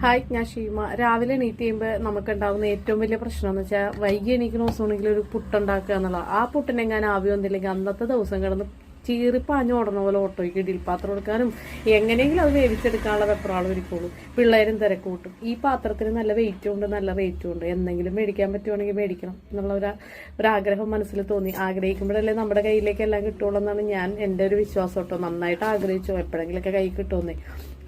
Hi ഞാൻ ഷീമ. രാവിലെ എണീറ്റ് ചെയ്യുമ്പോൾ നമുക്ക് ഉണ്ടാകുന്ന ഏറ്റവും വലിയ പ്രശ്നം എന്ന് വെച്ചാൽ വൈകി എണീക്കുന്ന ദിവസമാണെങ്കിൽ ഒരു പുട്ടുണ്ടാക്കുക എന്നുള്ള ആ പുട്ടിനെ ആവി വന്നില്ലെങ്കിൽ അന്നത്തെ ദിവസം കിടന്ന് ചീറിപ്പാഞ്ഞു ഓടുന്ന പോലെ ഓട്ടോയ്ക്ക് ഇടിയിൽ പാത്രം എടുക്കാനും എങ്ങനെയെങ്കിലും അത് വേവിച്ചെടുക്കാനുള്ള വെപ്രാളം ഒരുക്കുള്ളൂ. പിള്ളേരും തിരക്ക് കൂട്ടും. ഈ പാത്രത്തിന് നല്ല വെയിറ്റും ഉണ്ട് നല്ല റേറ്റും ഉണ്ട്. എന്തെങ്കിലും മേടിക്കാൻ പറ്റുവാണെങ്കിൽ മേടിക്കണം എന്നുള്ള ഒരു ഒരാഗ്രഹം മനസ്സിൽ തോന്നി. ആഗ്രഹിക്കുമ്പോഴല്ലേ നമ്മുടെ കയ്യിലേക്ക് എല്ലാം കിട്ടുള്ളൂ എന്നാണ് ഞാൻ എന്റെ ഒരു വിശ്വാസം കേട്ടോ. നന്നായിട്ട് ആഗ്രഹിച്ചു. എപ്പോഴെങ്കിലൊക്കെ കൈ കിട്ടുമെന്നേ.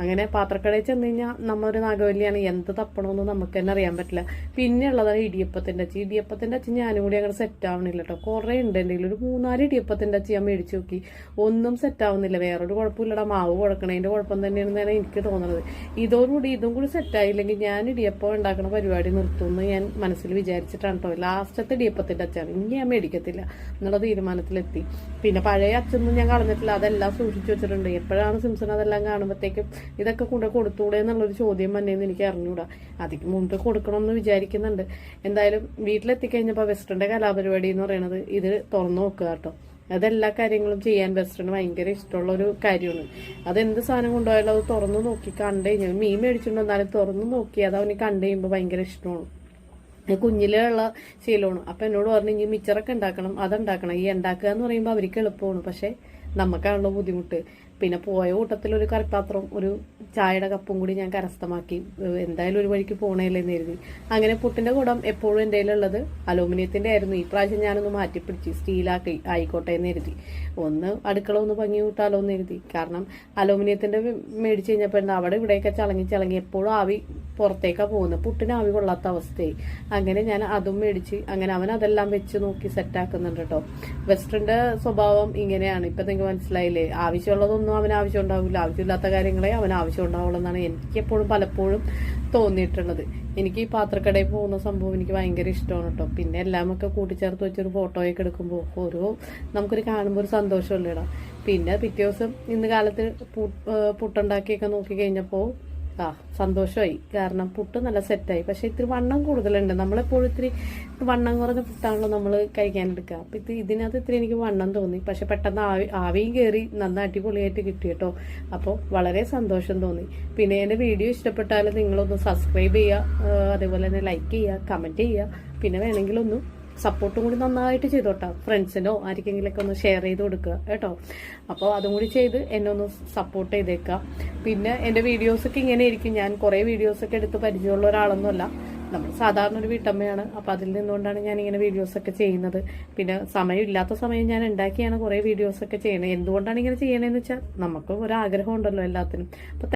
അങ്ങനെ പാത്രക്കടയിൽ ചെന്ന് കഴിഞ്ഞാൽ നമ്മളൊരു നാഗവല്ലിയാണ്. എന്ത് തപ്പണമെന്ന് നമുക്ക് തന്നെ അറിയാൻ പറ്റില്ല. പിന്നെ ഉള്ളതാണ് ഇടിയപ്പത്തിന്റെ അച്ഛൻ ഇടിയപ്പത്തിന്റെ അച്ഛൻ ഞാനും കൂടി അങ്ങനെ സെറ്റ് ആവണില്ല കേട്ടോ. കുറേ ഉണ്ട് എന്റെ ഒരു മൂന്നാൽ ഇടിയപ്പത്തിന്റെ അച്ഛൻ ഞാൻ മേടിച്ച് നോക്കി. ഒന്നും സെറ്റ് ആവുന്നില്ല. വേറൊരു കുഴപ്പമില്ലടാ. മാവ് കുഴക്കണതിന്റെ കുഴപ്പം തന്നെയാണെന്നാണ് എനിക്ക് തോന്നുന്നത് ഇതോടുകൂടി ഇതും കൂടി സെറ്റ് ആയില്ലെങ്കിൽ ഞാൻ ഇടിയപ്പം ഉണ്ടാക്കുന്ന പരിപാടി നിർത്തുമെന്ന് ഞാൻ മനസ്സിൽ വിചാരിച്ചിട്ടാണ് കേട്ടോ ലാസ്റ്റത്തെ ഇടിയപ്പത്തിന്റെ അച്ചാണ് ഇനി ഞാൻ മേടിക്കത്തില്ല. എന്നുള്ള തീരുമാനത്തിലെത്തി. പിന്നെ പഴയ അച്ഛനൊന്നും ഞാൻ കളഞ്ഞിട്ടില്ല. അതെല്ലാം സൂക്ഷിച്ചു വെച്ചിട്ടുണ്ട്. എപ്പോഴാണ് സിംസൺ അതെല്ലാം കാണുമ്പോഴത്തേക്കും ഇതൊക്കെ കൊണ്ട് കൊടുത്തൂടെ എന്നുള്ളൊരു ചോദ്യം വന്നേന്ന് എനിക്ക് അറിഞ്ഞൂടാ. അതിന് മുമ്പ് കൊടുക്കണമെന്ന് വിചാരിക്കുന്നുണ്ട്. എന്തായാലും വീട്ടിലെത്തിക്കഴിഞ്ഞപ്പോൾ വെസ്റ്ററിന്റെ കലാപരിപാടി എന്ന് പറയുന്നത് ഇത് തുറന്നു നോക്കുക കേട്ടോ. അതെല്ലാ കാര്യങ്ങളും ചെയ്യാൻ വെസ്റ്ററിന് ഭയങ്കര ഇഷ്ടമുള്ള ഒരു കാര്യമാണ്. അത് എന്ത് സാധനം കൊണ്ടുപോയാലും അത് തുറന്നു നോക്കി കണ്ടു കഴിഞ്ഞാൽ മീൻ മേടിച്ചിട്ടുണ്ടോ എന്നാലും തുറന്നു നോക്കി അത് അവന് കണ്ടു കഴിയുമ്പോൾ ഭയങ്കര ഇഷ്ടമാണ്. കുഞ്ഞിലുള്ള ശീലമാണ്. അപ്പം എന്നോട് പറഞ്ഞു ഇനി മിച്ചറൊക്കെ ഉണ്ടാക്കണം അതുണ്ടാക്കണം. ഈ ഉണ്ടാക്കുക എന്ന് പറയുമ്പോൾ അവർക്ക് എളുപ്പമാണ്. പക്ഷേ നമുക്കാണല്ലോ ബുദ്ധിമുട്ട്. പിന്നെ പോയ കൂട്ടത്തിൽ ഒരു കറിപ്പാത്രം ഒരു ചായയുടെ കപ്പും കൂടി ഞാൻ കരസ്ഥമാക്കി. എന്തായാലും ഒരു വഴിക്ക് പോണേലെന്ന് കരുതി. അങ്ങനെ പുട്ടിന്റെ കുടം എപ്പോഴും എന്റെ കയ്യിലുള്ളത് അലൂമിനിയത്തിന്റെ ആയിരുന്നു. ഈ പ്രാവശ്യം ഞാനൊന്ന് മാറ്റിപ്പിടിച്ച് സ്റ്റീലാക്കി ആയിക്കോട്ടെ എന്ന് കരുതി. ഒന്ന് അടുക്കള ഒന്ന് ഭംഗി കൂട്ടാലോ എന്ന് കരുതി. കാരണം അലൂമിനിയത്തിന്റെ മേടിച്ച് കഴിഞ്ഞപ്പോൾ എന്താ അവിടെ ഇവിടെയൊക്കെ ചളങ്ങി ചളങ്ങി എപ്പോഴും ആവി പുറത്തേക്കാണ് പോകുന്നത് പുട്ടിന് ആവി കൊള്ളാത്ത അവസ്ഥയായി. അങ്ങനെ ഞാൻ അതും മേടിച്ച് അങ്ങനെ അവൻ അതെല്ലാം വെച്ച് നോക്കി സെറ്റാക്കുന്നുണ്ട് കേട്ടോ വെസ്റ്ററിന്റെ സ്വഭാവം ഇങ്ങനെയാണ്. ഇപ്പൊ നിങ്ങൾക്ക് മനസ്സിലായില്ലേ? ആവശ്യമുള്ളതൊന്നും അവന് ആവശ്യം ഉണ്ടാവില്ല ആവശ്യമില്ലാത്ത കാര്യങ്ങളെ അവൻ ആവശ്യം ഉണ്ടാവുള്ളൂ എന്നാണ് എനിക്ക് എപ്പോഴും പലപ്പോഴും തോന്നിയിട്ടുള്ളത്. എനിക്ക് ഈ പാത്രക്കടയിൽ പോകുന്ന സംഭവം എനിക്ക് ഭയങ്കര ഇഷ്ടമാണ് കേട്ടോ. പിന്നെ എല്ലാമൊക്കെ കൂട്ടിച്ചേർത്ത് വെച്ചൊരു ഫോട്ടോയൊക്കെ എടുക്കുമ്പോൾ ഓരോ നമുക്കൊരു കാണുമ്പോൾ ഒരു സന്തോഷമല്ലേടാ പിന്നെ പിറ്റേ ദിവസം ഇന്ന് കാലത്ത് പുട്ടുണ്ടാക്കിയൊക്കെ നോക്കി കഴിഞ്ഞപ്പോൾ ആ സന്തോഷമായി കാരണം പുട്ട് നല്ല സെറ്റായി. പക്ഷെ ഇത്തിരി വണ്ണം കൂടുതലുണ്ട്. നമ്മളെപ്പോഴും ഇത്തിരി വണ്ണം കുറഞ്ഞ പുട്ടാണല്ലോ നമ്മൾ കഴിക്കാനെടുക്കുക അപ്പം ഇത് ഇതിനകത്ത് ഇത്തിരി എനിക്ക് വണ്ണം തോന്നി. പക്ഷെ പെട്ടെന്ന് ആവി ആവിയും കയറി നന്ന അടിപൊളിയായിട്ട് കിട്ടി കേട്ടോ. അപ്പോൾ വളരെ സന്തോഷം തോന്നി. പിന്നെ എന്റെ വീഡിയോ ഇഷ്ടപ്പെട്ടാൽ നിങ്ങളൊന്ന് സബ്സ്ക്രൈബ് ചെയ്യുക. അതേപോലെ തന്നെ ലൈക്ക് ചെയ്യുക കമന്റ് ചെയ്യുക. പിന്നെ വേണമെങ്കിൽ ഒന്ന് സപ്പോർട്ടും കൂടി നന്നായിട്ട് ചെയ്തോട്ടാ. ഫ്രണ്ട്സിനോ ആർക്കെങ്കിലൊക്കെ ഒന്ന് ഷെയർ ചെയ്ത് കൊടുക്കുക കേട്ടോ. അപ്പോൾ അതും കൂടി ചെയ്ത് എന്നെ ഒന്ന് സപ്പോർട്ട് ചെയ്തേക്കാം പിന്നെ എന്റെ വീഡിയോസൊക്കെ ഇങ്ങനെ ഇരിക്കും. ഞാൻ കുറേ വീഡിയോസൊക്കെ എടുത്ത് പരിചയമുള്ള ഒരാളൊന്നുമല്ല. നമ്മൾ സാധാരണ ഒരു വീട്ടമ്മയാണ്. അപ്പോൾ അതിൽ നിന്നുകൊണ്ടാണ് ഞാൻ ഇങ്ങനെ വീഡിയോസൊക്കെ ചെയ്യുന്നത്. പിന്നെ സമയമില്ലാത്ത സമയം ഞാൻ ഉണ്ടാക്കിയാണ് കുറേ വീഡിയോസൊക്കെ ചെയ്യുന്നത്. എന്തുകൊണ്ടാണ് ഇങ്ങനെ ചെയ്യണതെന്ന് വെച്ചാൽ നമുക്ക് ഒരു ആഗ്രഹം ഉണ്ടല്ലോ എല്ലാത്തിനും.